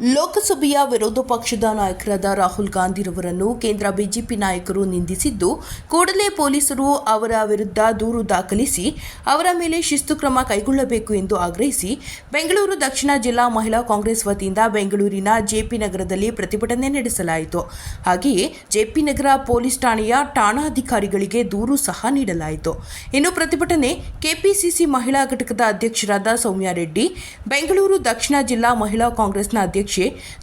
ಲೋಕಸಭೆಯ ವಿರೋಧ ಪಕ್ಷದ ನಾಯಕರಾದ ರಾಹುಲ್ ಗಾಂಧಿರವರನ್ನು ಕೇಂದ್ರ ಬಿಜೆಪಿ ನಾಯಕರು ನಿಂದಿಸಿದ್ದು, ಕೂಡಲೇ ಪೊಲೀಸರು ಅವರ ವಿರುದ್ಧ ದೂರು ದಾಖಲಿಸಿ, ಅವರ ಮೇಲೆ ಶಿಸ್ತು ಕ್ರಮ ಕೈಗೊಳ್ಳಬೇಕು ಎಂದು ಆಗ್ರಹಿಸಿ, ಬೆಂಗಳೂರು ದಕ್ಷಿಣ ಜಿಲ್ಲಾ ಮಹಿಳಾ ಕಾಂಗ್ರೆಸ್ ವತಿಯಿಂದ ಬೆಂಗಳೂರಿನ ಜೆಪಿ ನಗರದಲ್ಲಿ ಪ್ರತಿಭಟನೆ ನಡೆಸಲಾಯಿತು. ಹಾಗೆಯೇ, ಜೆಪಿ ನಗರ ಪೊಲೀಸ್ ಠಾಣೆಯ ಠಾಣಾಧಿಕಾರಿಗಳಿಗೆ ದೂರು ಸಹ ನೀಡಲಾಯಿತು. ಇನ್ನು ಪ್ರತಿಭಟನೆ ಕೆಪಿಸಿಸಿ ಮಹಿಳಾ ಘಟಕದ ಅಧ್ಯಕ್ಷರಾದ ಸೌಮ್ಯಾರೆಡ್ಡಿ, ಬೆಂಗಳೂರು ದಕ್ಷಿಣ ಜಿಲ್ಲಾ ಮಹಿಳಾ ಕಾಂಗ್ರೆಸ್ನ ಅಧ್ಯಕ್ಷೆ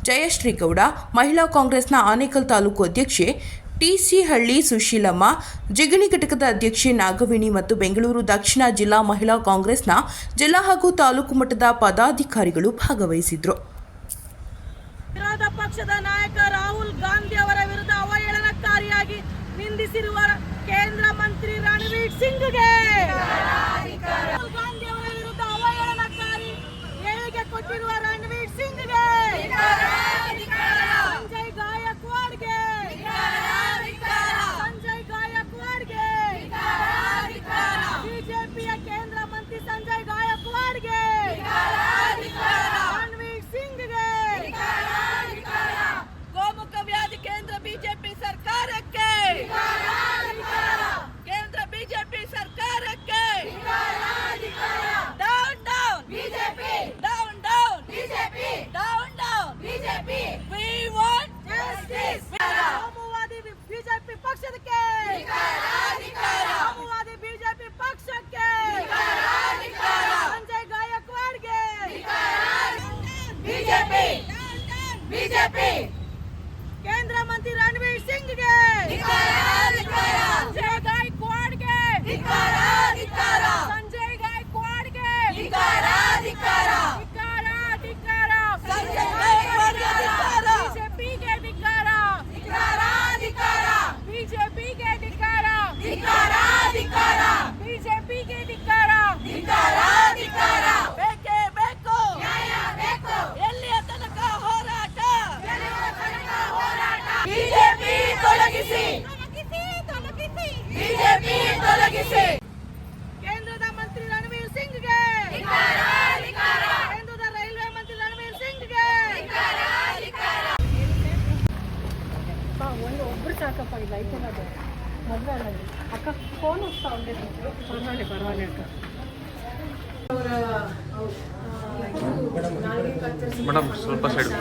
ಜಯಶ್ರೀ ಗೌಡ ಮಹಿಳಾ ಕಾಂಗ್ರೆಸ್ನ ಆನೇಕಲ್ ತಾಲೂಕು ಅಧ್ಯಕ್ಷೆ ಟಿಸಿ ಹಳ್ಳಿ ಸುಶೀಲಮ್ಮ, ಜಿಗಣಿ ಘಟಕದ ಅಧ್ಯಕ್ಷೆ ನಾಗವೇಣಿ ಮತ್ತು ಬೆಂಗಳೂರು ದಕ್ಷಿಣ ಜಿಲ್ಲಾ ಮಹಿಳಾ ಕಾಂಗ್ರೆಸ್ನ ಜಿಲ್ಲಾ ಹಾಗೂ ತಾಲೂಕು ಮಟ್ಟದ ಪದಾಧಿಕಾರಿಗಳು ಭಾಗವಹಿಸಿದ್ರು. ಪಕ್ಷದ ನಾಯಕ ರಾಹುಲ್ ಗಾಂಧಿ ಅವರ ಒಬ್ರು ಸಾಕಪ್ಪ ಇಲ್ಲ ಐತೆಲ್ಲ ಅದು ಮದುವೆ ಅಲ್ಲಲ್ಲಿ ಅಕ್ಕ ಫೋನ್ ಹೋಗ್ತಾ ಉಂಟೆ ಪರವಾಗಿಲ್ಲ ಪರವಾಗಿಲ್ಲ ಅಕ್ಕ ಮೇಡಮ್ ಸ್ವಲ್ಪ ಸೈಡ್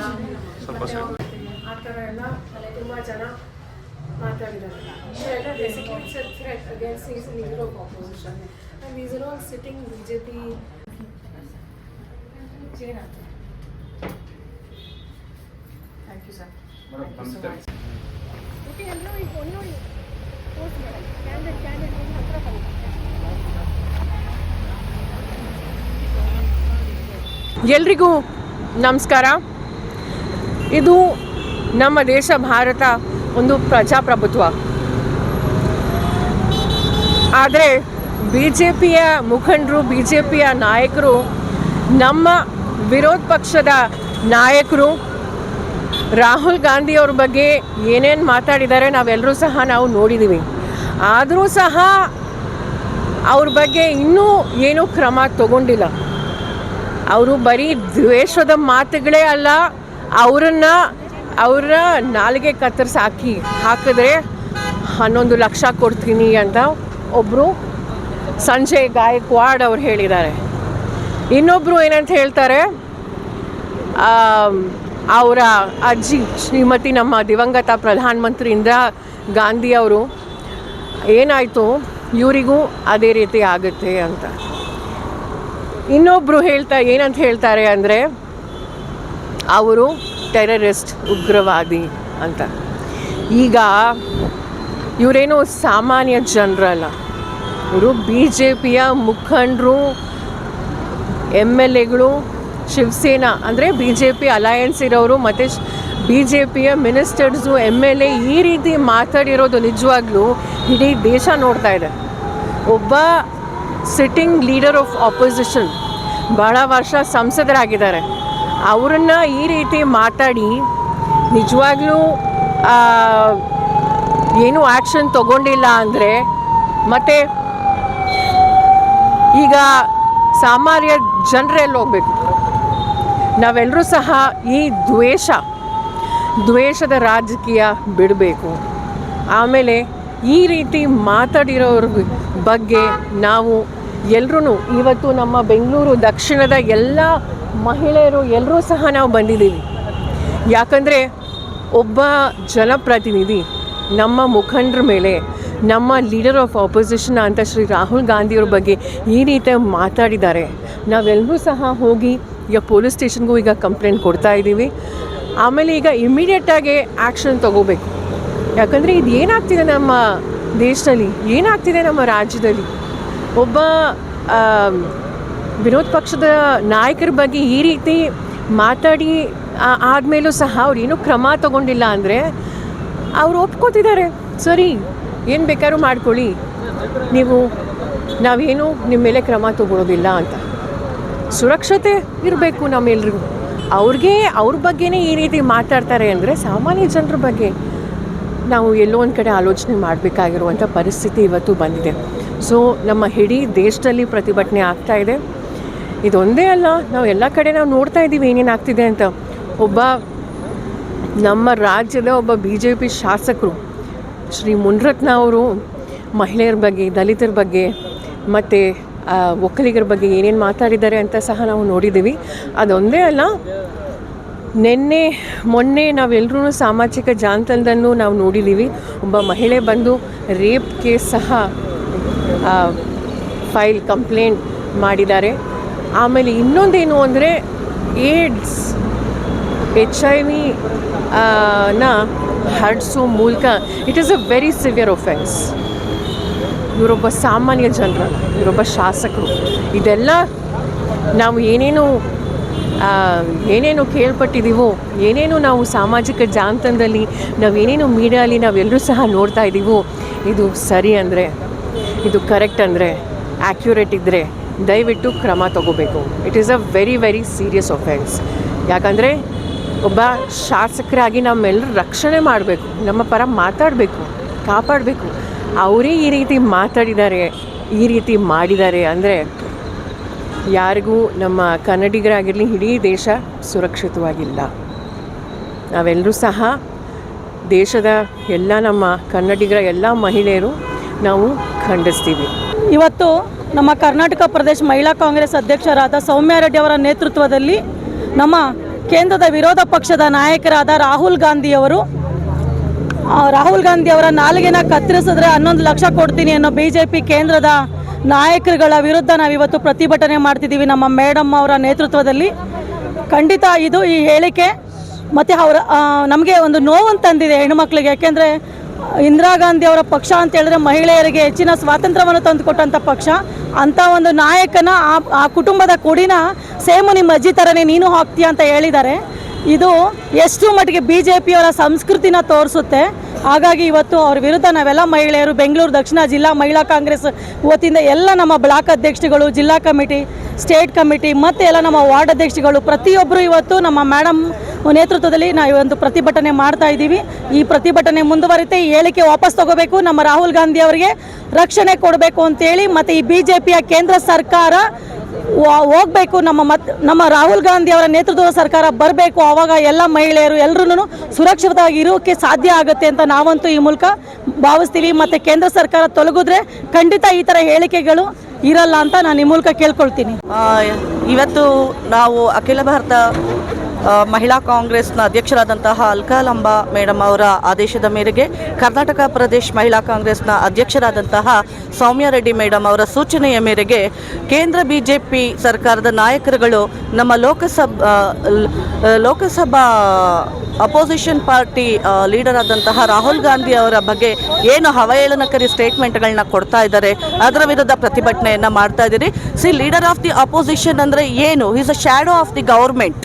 ಸ್ವಲ್ಪ ಸೈಡ್ ಆ ಥರ ಎಲ್ಲ ತುಂಬ ಜನ ಮಾತಾಡಿದ್ದಾರೆ ಇವೆಲ್ಲ basically threat against is leader of opposition and is are all sitting B J P ಏನಾಯ್ತು ಥ್ಯಾಂಕ್ ಯು ಸರ್ ಓಕೆ ಎಲ್ಲರೂ ಈಗ ಒಂದು ಪೋಸ್ಟ್ ಮಾಡಿ ಕ್ಯಾಂಡಿಡೇಟ್ ಕ್ಯಾಂಡಿಡೇಟ್ ಹತ್ರ ಬನ್ನಿ ಎಲ್ರಿಗೂ ನಮಸ್ಕಾರ. ಇದು ನಮ್ಮ ದೇಶ ಭಾರತ ಒಂದು ಪ್ರಜಾಪ್ರಭುತ್ವ. ಆದರೆ ಬಿ ಜೆ ಪಿಯ ಮುಖಂಡರು ಬಿ ಜೆ ಪಿಯ ನಾಯಕರು ನಮ್ಮ ವಿರೋಧ ಪಕ್ಷದ ನಾಯಕರು ರಾಹುಲ್ ಗಾಂಧಿ ಅವ್ರ ಬಗ್ಗೆ ಏನೇನು ಮಾತಾಡಿದ್ದಾರೆ ನಾವೆಲ್ಲರೂ ಸಹ ನಾವು ನೋಡಿದ್ದೀವಿ ಆದರೂ ಸಹ ಅವ್ರ ಬಗ್ಗೆ ಇನ್ನೂ ಏನೂ ಕ್ರಮ ತಗೊಂಡಿಲ್ಲ. ಅವರು ಬರೀ ದ್ವೇಷದ ಮಾತುಗಳೇ ಅಲ್ಲ, ಅವರನ್ನು, ಅವರ ನಾಲಿಗೆ ಕತ್ತರಿಸಿ ಹಾಕಿ ಹಾಕಿದ್ರೆ ಹನ್ನೊಂದು ಲಕ್ಷ ಕೊಡ್ತೀನಿ ಅಂತ ಒಬ್ಬರು ಸಂಜಯ್ ಗಾಯಕ್ವಾಡ್ ಅವ್ರು ಹೇಳಿದ್ದಾರೆ. ಇನ್ನೊಬ್ಬರು ಏನಂತ ಹೇಳ್ತಾರೆ ಅವರ ಅಜ್ಜಿ ಶ್ರೀಮತಿ ನಮ್ಮ ದಿವಂಗತ ಪ್ರಧಾನಮಂತ್ರಿ ಇಂದಿರಾ ಗಾಂಧಿ ಅವರು, ಏನಾಯಿತು? ಇವರಿಗೂ ಅದೇ ರೀತಿ ಆಗುತ್ತೆ ಅಂತ. ಇನ್ನೊಬ್ಬರು ಹೇಳ್ತಾ, ಏನಂತ ಹೇಳ್ತಾರೆ ಅಂದರೆ, ಅವರು ಟೆರರಿಸ್ಟ್, ಉಗ್ರವಾದಿ ಅಂತ. ಈಗ ಇವರೇನು ಸಾಮಾನ್ಯ ಜನರಲ್ಲ. ಇವರು ಬಿ ಜೆ ಪಿಯ ಮುಖಂಡರು, ಎಂ ಎಲ್ ಎಗಳು ಶಿವಸೇನಾ, ಅಂದರೆ ಬಿ ಜೆ ಪಿ ಅಲಯನ್ಸ್ ಇರೋರು ಮತ್ತು ಬಿ ಜೆ ಪಿಯ ಮಿನಿಸ್ಟರ್ಸು ಎಂ ಎಲ್ ಎ ಈ ರೀತಿ ಮಾತಾಡಿರೋದು ನಿಜವಾಗ್ಲೂ ಇಡೀ ದೇಶ ನೋಡ್ತಾ ಇದೆ. ಒಬ್ಬ ಸಿಟ್ಟಿಂಗ್ ಲೀಡರ್ ಆಫ್ ಆಪೋಸಿಷನ್ ಭಾಳ ವರ್ಷ ಸಂಸದರಾಗಿದ್ದಾರೆ. ಅವರನ್ನು ಈ ರೀತಿ ಮಾತಾಡಿ ನಿಜವಾಗ್ಲೂ ಏನೂ ಆ್ಯಕ್ಷನ್ ತಗೊಂಡಿಲ್ಲ ಅಂದರೆ ಮತ್ತು ಈಗ ಸಾಮಾನ್ಯ ಜನರೆಲ್ಲಿ ಹೋಗ್ಬೇಕು. ನಾವೆಲ್ಲರೂ ಸಹ ಈ ದ್ವೇಷ, ದ್ವೇಷದ ರಾಜಕೀಯ ಬಿಡಬೇಕು. ಆಮೇಲೆ ಈ ರೀತಿ ಮಾತಾಡಿರೋರ ಬಗ್ಗೆ ನಾವು ಎಲ್ಲರೂ ಇವತ್ತು ನಮ್ಮ ಬೆಂಗಳೂರು ದಕ್ಷಿಣದ ಎಲ್ಲ ಮಹಿಳೆಯರು ಎಲ್ಲರೂ ಸಹ ನಾವು ಬಂದಿದ್ದೀವಿ. ಯಾಕಂದರೆ ಒಬ್ಬ ಜನಪ್ರತಿನಿಧಿ, ನಮ್ಮ ಮುಖಂಡರ ಮೇಲೆ, ನಮ್ಮ ಲೀಡರ್ ಆಫ್ ಆಪೋಸಿಷನ್ ಅಂತ ಶ್ರೀ ರಾಹುಲ್ ಗಾಂಧಿಯವ್ರ ಬಗ್ಗೆ ಈ ರೀತಿ ಮಾತಾಡಿದ್ದಾರೆ. ನಾವೆಲ್ಲರೂ ಸಹ ಹೋಗಿ ಈಗ ಪೊಲೀಸ್ ಸ್ಟೇಷನ್ಗೂ ಈಗ ಕಂಪ್ಲೇಂಟ್ ಕೊಡ್ತಾ ಇದ್ದೀವಿ. ಆಮೇಲೆ ಈಗ ಇಮಿಡಿಯೇಟಾಗಿ ಆ್ಯಕ್ಷನ್ ತಗೋಬೇಕು. ಯಾಕಂದರೆ ಇದು ಏನಾಗ್ತಿದೆ ನಮ್ಮ ದೇಶದಲ್ಲಿ, ಏನಾಗ್ತಿದೆ ನಮ್ಮ ರಾಜ್ಯದಲ್ಲಿ? ಒಬ್ಬ ವಿರೋಧ ಪಕ್ಷದ ನಾಯಕರ ಬಗ್ಗೆ ಈ ರೀತಿ ಮಾತಾಡಿ ಆದಮೇಲೂ ಸಹ ಅವ್ರು ಏನೂ ಕ್ರಮ ತಗೊಂಡಿಲ್ಲ ಅಂದರೆ ಅವ್ರು ಒಪ್ಕೋತಿದ್ದಾರೆ. ಸರಿ, ಏನು ಬೇಕಾದ್ರೂ ಮಾಡ್ಕೊಳ್ಳಿ. ನೀವು, ನಾವೇನು ನಿಮ್ಮ ಮೇಲೆ ಕ್ರಮ ತಗೊಳ್ಳೋದಿಲ್ಲ ಅಂತ. ಸುರಕ್ಷತೆ ಇರಬೇಕು ನಮ್ಮೆಲ್ರಿಗೂ. ಅವ್ರಿಗೆ, ಅವ್ರ ಬಗ್ಗೆನೇ ಈ ರೀತಿ ಮಾತಾಡ್ತಾರೆ ಅಂದರೆ ಸಾಮಾನ್ಯ ಜನರ ಬಗ್ಗೆ ನಾವು ಎಲ್ಲೋ ಒಂದು ಕಡೆ ಆಲೋಚನೆ ಮಾಡಬೇಕಾಗಿರುವಂಥ ಪರಿಸ್ಥಿತಿ ಇವತ್ತು ಬಂದಿದೆ. ಸೊ ನಮ್ಮ ಇಡೀ ದೇಶದಲ್ಲಿ ಪ್ರತಿಭಟನೆ ಆಗ್ತಾ ಇದೆ. ಇದೊಂದೇ ಅಲ್ಲ, ನಾವು ಎಲ್ಲ ಕಡೆ ನಾವು ನೋಡ್ತಾ ಇದ್ದೀವಿ ಏನೇನು ಆಗ್ತಿದೆ ಅಂತ. ಒಬ್ಬ ನಮ್ಮ ರಾಜ್ಯದ ಒಬ್ಬ ಬಿ ಜೆ ಪಿ ಶಾಸಕರು, ಶ್ರೀ ಮುನ್ರತ್ನ ಅವರು ಮಹಿಳೆಯರ ಬಗ್ಗೆ, ದಲಿತರ ಬಗ್ಗೆ, ಮತ್ತು ಒಕ್ಕಲಿಗರ ಬಗ್ಗೆ ಏನೇನು ಮಾತಾಡಿದ್ದಾರೆ ಅಂತ ಸಹ ನಾವು ನೋಡಿದ್ದೀವಿ. ಅದೊಂದೇ ಅಲ್ಲ, ನಿನ್ನೆ, ಮೊನ್ನೆ ನಾವೆಲ್ಲರೂ ಸಾಮಾಜಿಕ ಜಾಲತಾಣದಲ್ಲೂ ನಾವು ನೋಡಿದ್ದೀವಿ. ಒಬ್ಬ ಮಹಿಳೆ ಬಂದು ರೇಪ್ ಕೇಸ್ ಸಹ ಫೈಲ್ ಕಂಪ್ಲೇಂಟ್ ಮಾಡಿದ್ದಾರೆ. ಆಮೇಲೆ ಇನ್ನೊಂದೇನು ಅಂದರೆ, ಏಡ್ಸ್, ಎಚ್ ಐ ವಿ ನ ಹರಡಿಸೋ ಮೂಲಕ it is a very severe offence ಇವರೊಬ್ಬ ಸಾಮಾನ್ಯ ಜನರು, ಇವರೊಬ್ಬ ಶಾಸಕರು. ಇದೆಲ್ಲ ನಾವು ಏನೇನು ಏನೇನು ಕೇಳ್ಪಟ್ಟಿದ್ದೀವೋ ಏನೇನು ನಾವು ಸಾಮಾಜಿಕ ಜಾನತಾಣದಲ್ಲಿ ನಾವು ಏನೇನು ಮೀಡಿಯಾಲಿ ನಾವೆಲ್ಲರೂ ಸಹ ನೋಡ್ತಾ ಇದ್ದೀವೋ ಇದು ಸರಿ ಅಂದರೆ, ಇದು ಕರೆಕ್ಟ್ ಅಂದರೆ ಆ್ಯಕ್ಯುರೇಟ್ ಇದ್ದರೆ ದಯವಿಟ್ಟು ಕ್ರಮ ತಗೋಬೇಕು. It is a very very serious offence ಯಾಕಂದರೆ ಒಬ್ಬ ಶಾಸಕರಾಗಿ ನಮ್ಮೆಲ್ಲರೂ ರಕ್ಷಣೆ ಮಾಡಬೇಕು, ನಮ್ಮ ಪರ ಮಾತಾಡಬೇಕು, ಕಾಪಾಡಬೇಕು. ಅವರೇ ಈ ರೀತಿ ಮಾತಾಡಿದ್ದಾರೆ, ಈ ರೀತಿ ಮಾಡಿದ್ದಾರೆ ಅಂದರೆ ಯಾರಿಗೂ ನಮ್ಮ ಕನ್ನಡಿಗರಾಗಿರಲಿ, ಇಡೀ ದೇಶ ಸುರಕ್ಷಿತವಾಗಿಲ್ಲ. ನಾವೆಲ್ಲರೂ ಸಹ ದೇಶದ ಎಲ್ಲ ನಮ್ಮ ಕನ್ನಡಿಗರ ಎಲ್ಲ ಮಹಿಳೆಯರು ನಾವು ಖಂಡಿಸ್ತೀವಿ. ಇವತ್ತು ನಮ್ಮ ಕರ್ನಾಟಕ ಪ್ರದೇಶ ಮಹಿಳಾ ಕಾಂಗ್ರೆಸ್ ಅಧ್ಯಕ್ಷರಾದ ಸೌಮ್ಯ ರೆಡ್ಡಿ ಅವರ ನೇತೃತ್ವದಲ್ಲಿ ನಮ್ಮ ಕೇಂದ್ರದ ವಿರೋಧ ಪಕ್ಷದ ನಾಯಕರಾದ ರಾಹುಲ್ ಗಾಂಧಿಯವರು ರಾಹುಲ್ ಗಾಂಧಿ ಅವರ ನಾಲಿಗೆನ ಕತ್ತರಿಸಿದ್ರೆ ಹನ್ನೊಂದು ಲಕ್ಷ ಕೊಡ್ತೀನಿ ಅನ್ನೋ ಬಿ ಜೆ ಪಿ ಕೇಂದ್ರದ ನಾಯಕರುಗಳ ವಿರುದ್ಧ ನಾವಿವತ್ತು ಪ್ರತಿಭಟನೆ ಮಾಡ್ತಿದ್ದೀವಿ ನಮ್ಮ ಮೇಡಮ್ ಅವರ ನೇತೃತ್ವದಲ್ಲಿ. ಖಂಡಿತ ಇದು ಈ ಹೇಳಿಕೆ. ಮತ್ತು ಅವರ ನಮಗೆ ಒಂದು ನೋವನ್ನು ತಂದಿದೆ ಹೆಣ್ಣುಮಕ್ಳಿಗೆ. ಯಾಕೆಂದರೆ ಇಂದಿರಾ ಗಾಂಧಿ ಅವರ ಪಕ್ಷ ಅಂತ ಹೇಳಿದ್ರೆ ಮಹಿಳೆಯರಿಗೆ ಹೆಚ್ಚಿನ ಸ್ವಾತಂತ್ರ್ಯವನ್ನು ತಂದುಕೊಟ್ಟಂಥ ಪಕ್ಷ. ಅಂಥ ಒಂದು ನಾಯಕನ ಆ ಆ ಕುಟುಂಬದ ಕುಡಿನ ಸೇಮು ನಿಮ್ಮ ಅಜ್ಜಿ ಥರನೇ ನೀನು ಹಾಕ್ತೀಯ ಅಂತ ಹೇಳಿದ್ದಾರೆ. ಇದು ಎಷ್ಟು ಮಟ್ಟಿಗೆ ಬಿ ಜೆ ಪಿಯವರ ಸಂಸ್ಕೃತಿನ ತೋರಿಸುತ್ತೆ? ಹಾಗಾಗಿ ಇವತ್ತು ಅವ್ರ ವಿರುದ್ಧ ನಾವೆಲ್ಲ ಮಹಿಳೆಯರು, ಬೆಂಗಳೂರು ದಕ್ಷಿಣ ಜಿಲ್ಲಾ ಮಹಿಳಾ ಕಾಂಗ್ರೆಸ್ ವತಿಯಿಂದ ಎಲ್ಲ ನಮ್ಮ ಬ್ಲಾಕ್ ಅಧ್ಯಕ್ಷಗಳು, ಜಿಲ್ಲಾ ಕಮಿಟಿ, ಸ್ಟೇಟ್ ಕಮಿಟಿ, ಮತ್ತು ಎಲ್ಲ ನಮ್ಮ ವಾರ್ಡ್ ಅಧ್ಯಕ್ಷಗಳು ಪ್ರತಿಯೊಬ್ಬರು ಇವತ್ತು ನಮ್ಮ ಮೇಡಮ್ ನೇತೃತ್ವದಲ್ಲಿ ನಾವು ಒಂದು ಪ್ರತಿಭಟನೆ ಮಾಡ್ತಾ ಇದ್ದೀವಿ. ಈ ಪ್ರತಿಭಟನೆ ಮುಂದುವರಿತೆ. ಈ ಹೇಳಿಕೆ ವಾಪಸ್ ತಗೋಬೇಕು. ನಮ್ಮ ರಾಹುಲ್ ಗಾಂಧಿ ಅವರಿಗೆ ರಕ್ಷಣೆ ಕೊಡಬೇಕು ಅಂತೇಳಿ ಮತ್ತು ಈ ಬಿ ಜೆ ಕೇಂದ್ರ ಸರ್ಕಾರ ಹೋಗ್ಬೇಕು, ನಮ್ಮ ಮತ್, ನಮ್ಮ ರಾಹುಲ್ ಗಾಂಧಿ ಅವರ ನೇತೃತ್ವದ ಸರ್ಕಾರ ಬರಬೇಕು ಆವಾಗ ಎಲ್ಲ ಮಹಿಳೆಯರು ಎಲ್ಲರೂ ಸುರಕ್ಷಿತವಾಗಿ ಇರೋಕ್ಕೆ ಸಾಧ್ಯ ಆಗುತ್ತೆ ಅಂತ ನಾವಂತೂ ಈ ಮೂಲಕ ಭಾವಿಸ್ತೀವಿ. ಮತ್ತು ಕೇಂದ್ರ ಸರ್ಕಾರ ತೊಲಗಿದ್ರೆ ಖಂಡಿತ ಈ ಥರ ಹೇಳಿಕೆಗಳು ಇರಲ್ಲ ಅಂತ ನಾನು ಈ ಮೂಲಕ ಕೇಳ್ಕೊಳ್ತೀನಿ. ಇವತ್ತು ನಾವು ಅಖಿಲ ಭಾರತ ಮಹಿಳಾ ಕಾಂಗ್ರೆಸ್ನ ಅಧ್ಯಕ್ಷರಾದಂತಹ ಅಲ್ಕಾಲಂಬ ಮೇಡಮ್ ಅವರ ಆದೇಶದ ಮೇರೆಗೆ ಕರ್ನಾಟಕ ಪ್ರದೇಶ್ ಮಹಿಳಾ ಕಾಂಗ್ರೆಸ್ನ ಅಧ್ಯಕ್ಷರಾದಂತಹ ಸೌಮ್ಯ ರೆಡ್ಡಿ ಮೇಡಮ್ ಅವರ ಸೂಚನೆಯ ಮೇರೆಗೆ ಕೇಂದ್ರ ಬಿಜೆಪಿ ಸರ್ಕಾರದ ನಾಯಕರುಗಳು ನಮ್ಮ Lok Sabha Lok Sabha opposition party leader ಆದಂತಹ ರಾಹುಲ್ ಗಾಂಧಿ ಅವರ ಬಗ್ಗೆ ಏನು ಹವಹೇಳನಕಾರಿ ಸ್ಟೇಟ್ಮೆಂಟ್ಗಳನ್ನ ಕೊಡ್ತಾ ಇದ್ದಾರೆ, ಅದರ ವಿರುದ್ಧ ಪ್ರತಿಭಟನೆಯನ್ನು ಮಾಡ್ತಾ ಇದ್ದೀರಿ. See, leader of the opposition ಅಂದರೆ ಏನು? Is a shadow of the government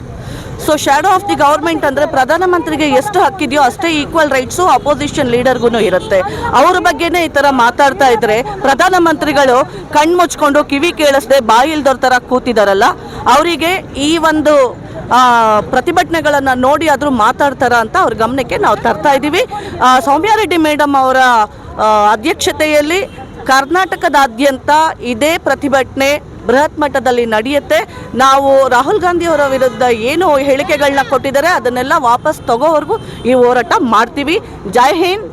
so shadow of the government ಅಂದರೆ ಪ್ರಧಾನಮಂತ್ರಿಗೆ ಎಷ್ಟು ಹಕ್ಕಿದೆಯೋ ಅಷ್ಟೇ ಈಕ್ವಲ್ ರೈಟ್ಸು ಅಪೋಸಿಷನ್ ಲೀಡರ್ಗೂ ಇರುತ್ತೆ. ಅವ್ರ ಬಗ್ಗೆನೇ ಈ ಥರ ಮಾತಾಡ್ತಾ ಇದ್ರೆ ಪ್ರಧಾನಮಂತ್ರಿಗಳು ಕಣ್ಮುಚ್ಕೊಂಡು ಕಿವಿ ಕೇಳಿಸ್ದೆ ಬಾಯಿ ಥರ ಕೂತಿದಾರಲ್ಲ, ಅವರಿಗೆ ಈ ಒಂದು ಪ್ರತಿಭಟನೆಗಳನ್ನು ನೋಡಿ ಆದರೂ ಮಾತಾಡ್ತಾರ ಅಂತ ಅವ್ರ ಗಮನಕ್ಕೆ ನಾವು ತರ್ತಾ ಇದ್ದೀವಿ. ಸೌಮ್ಯಾರೆಡ್ಡಿ ರೆಡ್ಡಿ ಮೇಡಮ್ ಅವರ ಅಧ್ಯಕ್ಷತೆಯಲ್ಲಿ ಕರ್ನಾಟಕದಾದ್ಯಂತ ಇದೇ ಪ್ರತಿಭಟನೆ ಬೃಹತ್ ಮಟ್ಟದಲ್ಲಿ ನಡೆಯುತ್ತೆ. ನಾವು ರಾಹುಲ್ ಗಾಂಧಿ ಅವರ ವಿರುದ್ಧ ಏನು ಹೇಳಿಕೆಗಳನ್ನ ಕೊಟ್ಟಿದ್ದಾರೆ, ಅದನ್ನೆಲ್ಲ ವಾಪಸ್ ತಗೋವರೆಗೂ ಈ ಹೋರಾಟ ಮಾಡ್ತೀವಿ. ಜೈ ಹಿಂದ್,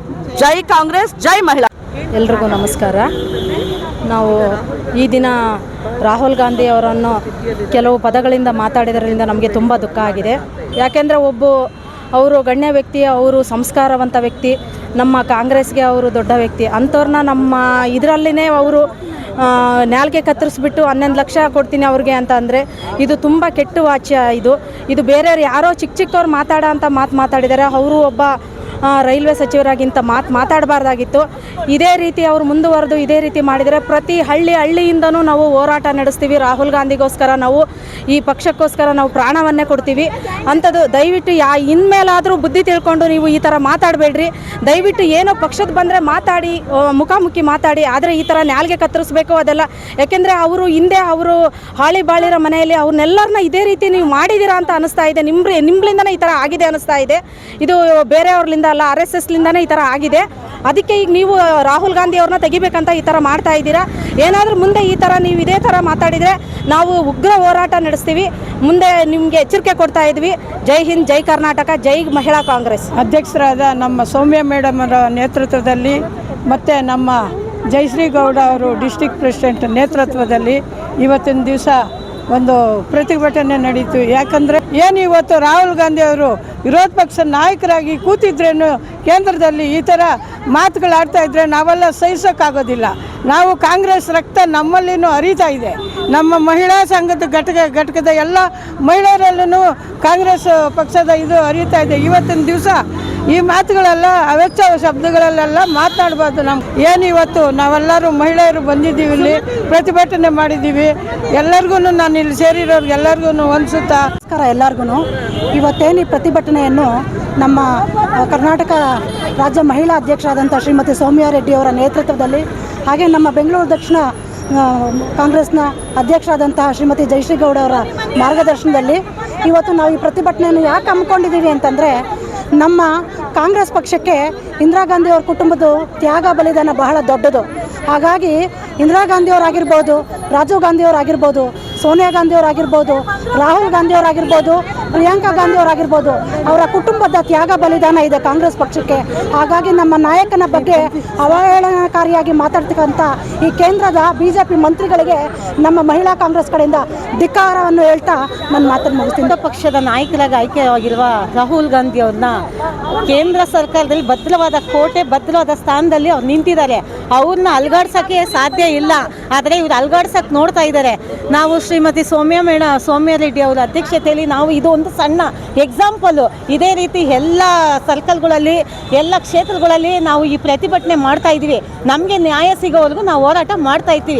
ಜೈ ಕಾಂಗ್ರೆಸ್, ಜೈ ಮಹಿಳಾ. ಎಲ್ರಿಗೂ ನಮಸ್ಕಾರ. ನಾವು ಈ ದಿನ ರಾಹುಲ್ ಗಾಂಧಿ ಅವರನ್ನು ಕೆಲವು ಪದಗಳಿಂದ ಮಾತಾಡಿದ್ರಿಂದ ನಮಗೆ ತುಂಬ ದುಃಖ ಆಗಿದೆ. ಯಾಕೆಂದರೆ ಒಬ್ಬ ಅವರು ಗಣ್ಯ ವ್ಯಕ್ತಿ, ಅವರು ಸಂಸ್ಕಾರವಂತ ವ್ಯಕ್ತಿ, ನಮ್ಮ ಕಾಂಗ್ರೆಸ್ಗೆ ಅವರು ದೊಡ್ಡ ವ್ಯಕ್ತಿ. ಅಂಥವ್ರನ್ನ ನಮ್ಮ ಇದರಲ್ಲಿನೇ ಅವರು ನಾಲ್ಗೆ ಕತ್ತರಿಸ್ಬಿಟ್ಟು ಹನ್ನೊಂದು ಲಕ್ಷ ಕೊಡ್ತೀನಿ ಅವ್ರಿಗೆ ಅಂತ ಅಂದರೆ ಇದು ತುಂಬ ಕೆಟ್ಟ ವಾಚ್ಯ ಇದು. ಇದು ಬೇರೆಯವ್ರು ಯಾರೋ ಚಿಕ್ಕ ಚಿಕ್ಕವ್ರು ಮಾತಾಡೋ ಅಂತ ಮಾತು ಮಾತಾಡಿದ್ದಾರೆ ಅವರು ಒಬ್ಬ ರೈಲ್ವೆ ಸಚಿವರಾಗಿಂತ ಮಾತು ಮಾತಾಡಬಾರ್ದಾಗಿತ್ತು. ಇದೇ ರೀತಿ ಅವರು ಮುಂದುವರೆದು, ಇದೇ ರೀತಿ ಮಾಡಿದರೆ ಪ್ರತಿ ಹಳ್ಳಿ ಹಳ್ಳಿಯಿಂದನೂ ನಾವು ಹೋರಾಟ ನಡೆಸ್ತೀವಿ. ರಾಹುಲ್ ಗಾಂಧಿಗೋಸ್ಕರ ನಾವು, ಈ ಪಕ್ಷಕ್ಕೋಸ್ಕರ ನಾವು ಪ್ರಾಣವನ್ನೇ ಕೊಡ್ತೀವಿ. ಅಂಥದ್ದು ದಯವಿಟ್ಟು ಯಾ, ಇನ್ಮೇಲಾದರೂ ಬುದ್ಧಿ ತಿಳ್ಕೊಂಡು ನೀವು ಈ ಥರ ಮಾತಾಡಬೇಡ್ರಿ. ದಯವಿಟ್ಟು ಏನೋ ಪಕ್ಷದ ಬಂದರೆ ಮಾತಾಡಿ ಮುಖಾಮುಖಿ ಮಾತಾಡಿ. ಆದರೆ ಈ ಥರ ನ್ಯಾಲ್ಗೆ ಕತ್ತರಿಸ್ಬೇಕು ಅದೆಲ್ಲ. ಯಾಕೆಂದರೆ ಅವರು ಹಿಂದೆ ಅವರು ಹಾಳಿ ಬಾಳಿರೋ ಮನೆಯಲ್ಲಿ ಅವ್ರನ್ನೆಲ್ಲರನ್ನ ಇದೇ ರೀತಿ ನೀವು ಮಾಡಿದ್ದೀರಾ ಅಂತ ಅನಿಸ್ತಾ ಇದೆ. ನಿಮ್ಮ ನಿಮ್ಮಲಿಂದನೇ ಈ ಥರ ಆಗಿದೆ ಅನಿಸ್ತಾ ಇದೆ. ಇದು ಬೇರೆಯವ್ರಲಿಂದ ಅಲ್ಲ ಆರ್ ಎಸ್ ಈ ಥರ ಆಗಿದೆ. ಅದಕ್ಕೆ ಈಗ ನೀವು ರಾಹುಲ್ ಗಾಂಧಿ ಅವ್ರನ್ನ ತೆಗಿಬೇಕಂತ ಈ ಥರ ಮಾಡ್ತಾ ಇದ್ದೀರಾ? ಏನಾದರೂ ಮುಂದೆ ಈ ಥರ ನೀವು ಇದೇ ಥರ ಮಾತಾಡಿದರೆ ನಾವು ಉಗ್ರ ಹೋರಾಟ ನಡೆಸ್ತೀವಿ. ಮುಂದೆ ನಿಮಗೆ ಎಚ್ಚರಿಕೆ ಕೊಡ್ತಾ ಇದ್ವಿ. ಜೈ ಹಿಂದ್, ಜೈ ಕರ್ನಾಟಕ, ಜೈ ಮಹಿಳಾ ಕಾಂಗ್ರೆಸ್. ಅಧ್ಯಕ್ಷರಾದ ನಮ್ಮ ಸೌಮ್ಯ ಮೇಡಮ್ ಅವರ ನೇತೃತ್ವದಲ್ಲಿ ಮತ್ತು ನಮ್ಮ ಜಯಶ್ರೀ ಗೌಡ ಅವರು ಡಿಸ್ಟಿಕ್ ಪ್ರೆಸಿಡೆಂಟ್ ನೇತೃತ್ವದಲ್ಲಿ ಇವತ್ತಿನ ದಿವಸ ಒಂದು ಪ್ರತಿಭಟನೆ ನಡೀತು. ಯಾಕಂದರೆ ಏನು ಇವತ್ತು ರಾಹುಲ್ ಗಾಂಧಿ ಅವರು ವಿರೋಧ ಪಕ್ಷ ನಾಯಕರಾಗಿ ಕೂತಿದ್ರೇನು ಕೇಂದ್ರದಲ್ಲಿ ಈ ಥರ ಮಾತುಗಳಾಡ್ತಾ ಇದ್ರೆ ನಾವೆಲ್ಲ ಸಹಿಸೋಕ್ಕಾಗೋದಿಲ್ಲ. ನಾವು ಕಾಂಗ್ರೆಸ್ ರಕ್ತ ನಮ್ಮಲ್ಲಿನೂ ಅರಿತಾ ಇದೆ. ನಮ್ಮ ಮಹಿಳಾ ಸಂಘದ ಘಟಕ, ಘಟಕದ ಎಲ್ಲ ಮಹಿಳೆಯರಲ್ಲೂ ಕಾಂಗ್ರೆಸ್ ಪಕ್ಷದ ಇದು ಅರಿತಾ ಇದೆ. ಇವತ್ತಿನ ದಿವಸ ಈ ಮಾತುಗಳೆಲ್ಲ ಅವೆಚ್ಚ ಶಬ್ದಗಳಲ್ಲೆಲ್ಲ ಮಾತನಾಡಬಾರ್ದು ನಮ್ಮ ಏನು ಇವತ್ತು ನಾವೆಲ್ಲರೂ ಮಹಿಳೆಯರು ಬಂದಿದ್ದೀವಿ ಇಲ್ಲಿ, ಪ್ರತಿಭಟನೆ ಮಾಡಿದ್ದೀವಿ. ಎಲ್ಲರಿಗೂ ನಾನು ಇಲ್ಲಿ ಸೇರಿರೋರ್ಗೆ ಎಲ್ಲರಿಗೂ ಅನ್ಸುತ್ತಾ ನಮಸ್ಕಾರ ಎಲ್ಲರಿಗೂ ಇವತ್ತೇನು ಈ ಪ್ರತಿಭಟನೆಯನ್ನು ನಮ್ಮ ಕರ್ನಾಟಕ ರಾಜ್ಯ ಮಹಿಳಾ ಅಧ್ಯಕ್ಷರಾದಂಥ ಶ್ರೀಮತಿ ಸೌಮ್ಯ ರೆಡ್ಡಿ ಅವರ ನೇತೃತ್ವದಲ್ಲಿ ಹಾಗೆ ನಮ್ಮ ಬೆಂಗಳೂರು ದಕ್ಷಿಣ ಕಾಂಗ್ರೆಸ್ನ ಅಧ್ಯಕ್ಷರಾದಂತಹ ಶ್ರೀಮತಿ ಜಯಶ್ರೀ ಗೌಡ ಅವರ ಮಾರ್ಗದರ್ಶನದಲ್ಲಿ ಇವತ್ತು ನಾವು ಈ ಪ್ರತಿಭಟನೆಯನ್ನು ಯಾಕೆ ಹಮ್ಮಿಕೊಂಡಿದ್ದೀವಿ ಅಂತಂದರೆ, ನಮ್ಮ ಕಾಂಗ್ರೆಸ್ ಪಕ್ಷಕ್ಕೆ ಇಂದಿರಾ ಅವ್ರ ಕುಟುಂಬದ ತ್ಯಾಗ ಬಲಿದಾನ ಬಹಳ ದೊಡ್ಡದು. ಹಾಗಾಗಿ ಇಂದಿರಾ ಗಾಂಧಿಯವರಾಗಿರ್ಬೋದು ರಾಜೀವ್ ಗಾಂಧಿಯವರಾಗಿರ್ಬೋದು ಸೋನಿಯಾ ಗಾಂಧಿಯವರಾಗಿರ್ಬೋದು ರಾಹುಲ್ ಗಾಂಧಿಯವರಾಗಿರ್ಬೋದು ಪ್ರಿಯಾಂಕಾ ಗಾಂಧಿ ಅವರಾಗಿರ್ಬೋದು, ಅವರ ಕುಟುಂಬದ ತ್ಯಾಗ ಬಲಿದಾನ ಇದೆ ಕಾಂಗ್ರೆಸ್ ಪಕ್ಷಕ್ಕೆ. ಹಾಗಾಗಿ ನಮ್ಮ ನಾಯಕನ ಬಗ್ಗೆ ಅವಹೇಳನಕಾರಿಯಾಗಿ ಮಾತಾಡ್ತಕ್ಕಂಥ ಈ ಕೇಂದ್ರದ ಬಿ ಜೆ ಮಂತ್ರಿಗಳಿಗೆ ನಮ್ಮ ಮಹಿಳಾ ಕಾಂಗ್ರೆಸ್ ಕಡೆಯಿಂದ ಧಿಕ್ಕಾರವನ್ನು ಹೇಳ್ತಾ ನನ್ನ ಮಾತನ್ನು ಮುಗಿಸ್ತೀನಿ. ಪಕ್ಷದ ನಾಯಕರಾಗಿ ಆಯ್ಕೆಯಾಗಿರುವ ರಾಹುಲ್ ಗಾಂಧಿ ಅವ್ರನ್ನ ಕೇಂದ್ರ ಸರ್ಕಾರದಲ್ಲಿ ಭದ್ರವಾದ ಕೋಟೆ ಭದ್ರವಾದ ಸ್ಥಾನದಲ್ಲಿ ಅವ್ರು ನಿಂತಿದ್ದಾರೆ. ಅವ್ರನ್ನ ಅಲ್ಗಾಡ್ಸೋಕ್ಕೆ ಸಾಧ್ಯ ಇಲ್ಲ. ಆದರೆ ಇವ್ರು ಅಲ್ಗಾಡ್ಸಕ್ಕೆ ನೋಡ್ತಾ ಇದ್ದಾರೆ. ನಾವು ಶ್ರೀಮತಿ ಸೌಮ್ಯ ಮೇಣ, ಸೌಮ್ಯ ರೆಡ್ಡಿ ಅವರ ಅಧ್ಯಕ್ಷತೆಯಲ್ಲಿ ನಾವು ಇದು ಒಂದು ಸಣ್ಣ ಎಕ್ಸಾಂಪಲು ಇದೇ ರೀತಿ ಎಲ್ಲ ಸರ್ಕಲ್ಗಳಲ್ಲಿ ಎಲ್ಲ ಕ್ಷೇತ್ರಗಳಲ್ಲಿ ನಾವು ಈ ಪ್ರತಿಭಟನೆ ಮಾಡ್ತಾ ಇದ್ದೀವಿ. ನಮಗೆ ನ್ಯಾಯ ಸಿಗೋವರೆಗೂ ನಾವು ಹೋರಾಟ ಮಾಡ್ತಾ ಇರ್ತೀವಿ